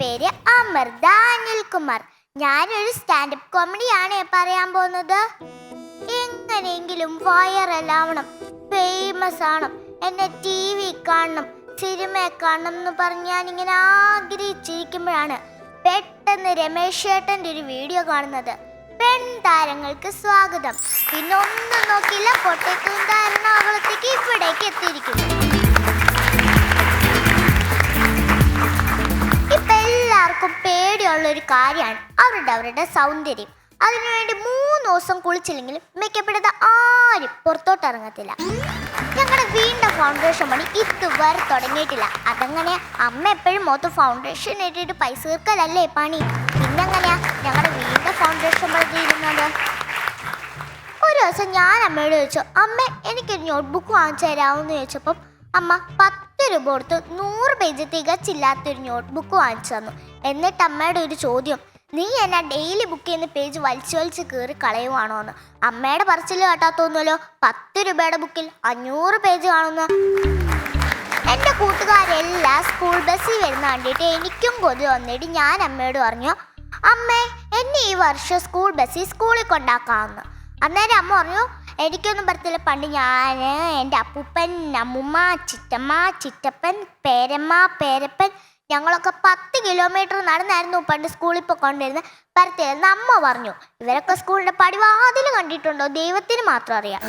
പേര് അമൃത അനിൽകുമാർ ഞാനൊരു സ്റ്റാൻഡപ്പ് കോമഡിയാണ് പറയാൻ പോകുന്നത്. എങ്ങനെയെങ്കിലും വയറലാവണം ഫേമസ് ആവണം എന്നെ ടി വി കാണണം സിനിമ കാണണം എന്ന് പറഞ്ഞ് ഞാനിങ്ങനെ ആഗ്രഹിച്ചിരിക്കുമ്പോഴാണ് പെട്ടെന്ന് രമേശ് ചേട്ടന്റെ ഒരു വീഡിയോ കാണുന്നത്. പെൺ താരങ്ങൾക്ക് സ്വാഗതം. പിന്നെ ഒന്നും നോക്കിയില്ല പൊട്ടത്തൂന്ത അവളത്തേക്ക് ഇവിടേക്ക് എത്തിയിരിക്കുന്നു. പേടിയുള്ള ഒരു കാര്യമാണ് അവരുടെ അവരുടെ സൗന്ദര്യം. അതിനുവേണ്ടി മൂന്ന് ദിവസം കുളിച്ചില്ലെങ്കിലും മേക്കപ്പ് ഇടാതെ ആരും പുറത്തോട്ട് ഇറങ്ങത്തില്ല. ഞങ്ങളുടെ വീണ്ടും ഫൗണ്ടേഷൻ പണി ഇതുവരെ തുടങ്ങിയിട്ടില്ല. അതങ്ങനെ അമ്മ എപ്പോഴും മൊത്തം ഫൗണ്ടേഷൻ ഇട്ടിട്ട് പൈസ തീർക്കലല്ലേ പണി? പിന്നെങ്ങനെയാ? ഞങ്ങളുടെ വീണ്ടും ഫൗണ്ടേഷൻ പണി തീരുന്നത്. ഒരു ദിവസം ഞാൻ അമ്മയോട് ചോദിച്ചു അമ്മ എനിക്കൊരു നോട്ട്ബുക്ക് വാങ്ങിച്ചു തരാമെന്ന് ചോദിച്ചപ്പം അമ്മ പത്ത് രൂപ കൊടുത്ത് നൂറ് പേജ് തികച്ചില്ലാത്തൊരു നോട്ട്ബുക്ക് വാങ്ങിച്ചു തന്നു. എന്നിട്ട് അമ്മയുടെ ഒരു ചോദ്യം നീ എന്നെ ഡെയിലി ബുക്ക് ചെയ്യുന്ന പേജ് വലിച്ചു വലിച്ച് കയറി കളയുവാണോ എന്ന്? അമ്മയുടെ പറച്ചിൽ കേട്ടാ തോന്നുമല്ലോ പത്ത് രൂപയുടെ ബുക്കിൽ അഞ്ഞൂറ് പേജ് കാണുന്നു എന്റെ കൂട്ടുകാരെല്ലാം സ്കൂൾ ബസ്സിൽ വരുന്ന കണ്ടിട്ട് എനിക്കും കൊതി വന്നിട്ട് ഞാൻ അമ്മയോട് പറഞ്ഞു അമ്മേ എന്നെ ഈ വർഷം സ്കൂൾ ബസ്സിൽ സ്കൂളിൽ കൊണ്ടാക്കാമെന്ന്. അന്നേരം അമ്മ പറഞ്ഞു എനിക്കൊന്നും പറ്റത്തില്ല. പണ്ട് ഞാൻ എന്റെ അപ്പൂപ്പൻ അമ്മുമ്മ ചിറ്റമ്മ ചിറ്റപ്പൻ പേരമ്മ പേരപ്പൻ ഞങ്ങളൊക്കെ പത്ത് കിലോമീറ്റർ നടന്നായിരുന്നു പണ്ട് സ്കൂളിൽ പോയിക്കൊണ്ടിരുന്നത് പരത്തില്ലെന്ന് അമ്മ പറഞ്ഞു. ഇവരൊക്കെ സ്കൂളിന്റെ പടിവാതിൽ കണ്ടിട്ടുണ്ടോ? ദൈവത്തിന് മാത്രം അറിയാം.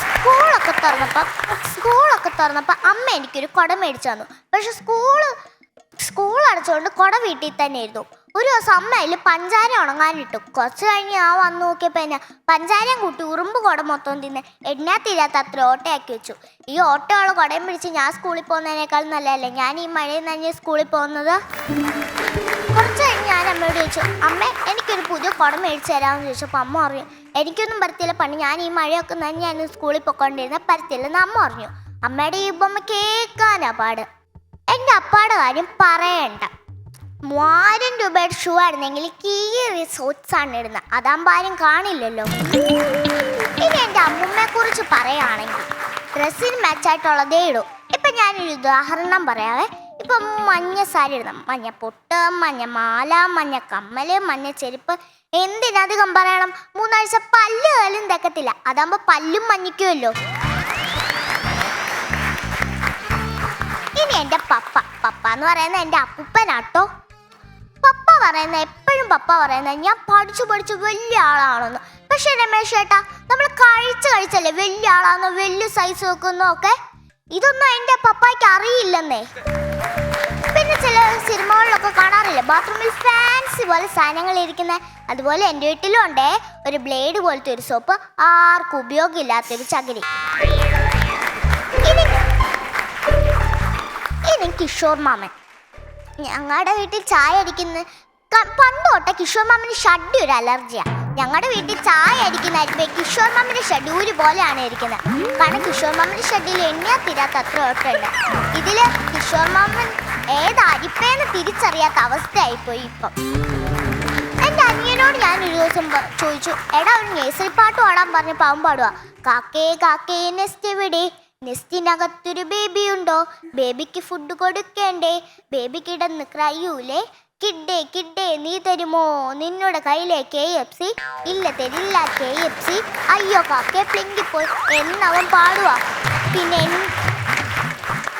സ്കൂളൊക്കെ തുറന്നപ്പോൾ സ്കൂളൊക്കെ തുറന്നപ്പോൾ അമ്മ എനിക്കൊരു കുട മേടിച്ചു തന്നു. പക്ഷെ സ്കൂൾ സ്കൂൾ അടച്ചുകൊണ്ട് കുട വീട്ടിൽ തന്നെ ഇരുന്നു ഒരു ദിവസം അമ്മ അതിൽ പഞ്ചാര ഉണങ്ങാനിട്ടു. കുറച്ച് കഴിഞ്ഞ് ആ വന്നു നോക്കിയപ്പോൾ എന്നെ പഞ്ചാരയും കൂട്ടി ഉറുമ്പ് കുട മൊത്തം തിന്ന് എണ്ണാത്തില്ലാത്ത അത്ര ഓട്ടയാക്കി വെച്ചു. ഈ ഓട്ടയുള്ള കുടയും പിടിച്ച് ഞാൻ സ്കൂളിൽ പോകുന്നതിനേക്കാൾ നല്ലതല്ലേ? ഞാൻ ഈ മഴയിൽ നനഞ്ഞ് സ്കൂളിൽ പോകുന്നത്? കുറച്ച് കഴിഞ്ഞ് ഞാൻ അമ്മയോട് ചോദിച്ചു അമ്മ എനിക്കൊരു പുതിയ കുടം മേടിച്ചു തരാമെന്ന് ചോദിച്ചപ്പോൾ അമ്മ പറഞ്ഞു എനിക്കൊന്നും പരത്തില്ല പണി. ഞാൻ ഈ മഴയൊക്കെ നനഞ്ഞാണ് സ്കൂളിൽ പൊയ്ക്കൊണ്ടിരുന്ന പരത്തില്ലെന്ന് അമ്മ പറഞ്ഞു. അമ്മയുടെ ഈ ഉപ്പമ്മ കേൾക്കാനാ പാട്. എന്റെ അപ്പാടെ കാര്യം പറയണ്ട. മൂവായിരം രൂപയുടെ ഷൂ ആയിരുന്നെങ്കിൽ കീറി സോട്ട്സ് ആണ് ഇടുന്നത് അതാകുമ്പോൾ ആരും കാണില്ലല്ലോ. ഇനി എന്റെ അമ്മുമ്മയെ കുറിച്ച് പറയുകയാണെങ്കിൽ ഡ്രസ്സിന് മാച്ചായിട്ടുള്ളതേ ഇടൂ. ഇപ്പം ഞാനൊരു ഉദാഹരണം പറയാവേ. ഇപ്പം മഞ്ഞ സാരി ഇടണം മഞ്ഞ പൊട്ട് മഞ്ഞ മാല മഞ്ഞ കമ്മൽ മഞ്ഞ ചെരുപ്പ്. എന്തിനധികം പറയണം? മൂന്നാഴ്ച പല്ല് കാലും തെക്കത്തില്ല. അതാകുമ്പോൾ പല്ലും മഞ്ഞിക്കുമല്ലോ ഇനി എന്റെ പപ്പ. പപ്പ എന്ന് പറയുന്നത് എന്റെ അപ്പൂപ്പനാട്ടോ. പപ്പ പറയുന്ന എപ്പോഴും പപ്പ പറയുന്ന ഞാൻ പഠിച്ചു പഠിച്ചു വലിയ ആളാണെന്ന്. പക്ഷെ രമേശ് ചേട്ടാ നമ്മൾ കഴിച്ച് കഴിച്ചല്ലേ വലിയ ആളാന്ന് വലിയ സൈസ് വെക്കുന്നൊക്കെ ഇതൊന്നും എന്റെ പപ്പായ്ക്ക് അറിയില്ലെന്നേ. പിന്നെ ചില സിനിമകളിലൊക്കെ കാണാറില്ല ബാത്റൂമിൽ ഫാൻസി പോലെ സാധനങ്ങൾ ഇരിക്കുന്ന. അതുപോലെ എന്റെ വീട്ടിലും ഉണ്ടേ ഒരു ബ്ലേഡ് പോലത്തെ ഒരു സോപ്പ് ആർക്കും ഉപയോഗമില്ലാത്തൊരു ചകിരി. ഇനി കിഷോർ മാമൻ. ഞങ്ങളുടെ വീട്ടിൽ ചായ അടിക്കുന്ന ക- പണ്ട് തൊട്ടേ കിഷോർ മാമന് ഷഡ്ഡി ഒരു അലർജിയാണ് ഞങ്ങളുടെ വീട്ടിൽ ചായ അടിക്കുന്നതായിരിക്കും കിഷോർ മാമന്റെ ഷഡ്ഡി ഒരു പോലെയാണ് ഇരിക്കുന്നത്. കാരണം കിഷോർ മാമന്റെ ഷഡ്ഡിയിൽ എണ്ണിയാ തീരാത്ത അത്ര ഓട്ടുണ്ട് ഇതിൽ കിഷോർ മാമൻ ഏത് അരിപ്പേന്ന് തിരിച്ചറിയാത്ത അവസ്ഥയായി പോയി ഇപ്പം. എന്റെ അനിയനോട് ഞാൻ ഒരു ദിവസം ചോദിച്ചു എടാ ഒരു നേഴ്സറി പാട്ട് പാടാൻ പറഞ്ഞ പാവം പാടുക കാക്കേ കാക്കേ നെസ്റ്റ് എവിടെ നെസ്റ്റിനകത്തൊരു ബേബി ഉണ്ടോ? ബേബിക്ക് ഫുഡ് കൊടുക്കേണ്ടേ? ബേബി കിടന്ന് ക്രയൂലേ കിഡേ കിഡ്ഡേ നീ തരുമോ? നിന്നോട് കയ്യിലെ കെ എഫ് സി ഇല്ല തരില്ല കെ എഫ് സി അയ്യോ കാക്കേ എന്നവൻ പാടുക പിന്നെ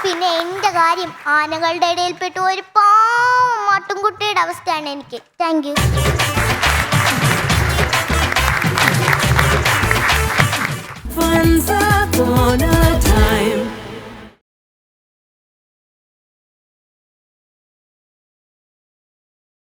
പിന്നെ എന്റെ കാര്യം ആനകളുടെ ഇടയിൽപ്പെട്ടു ഒരു പാവം മാട്ടുംകുട്ടിയുടെ അവസ്ഥയാണ് എനിക്ക്. Thank you time.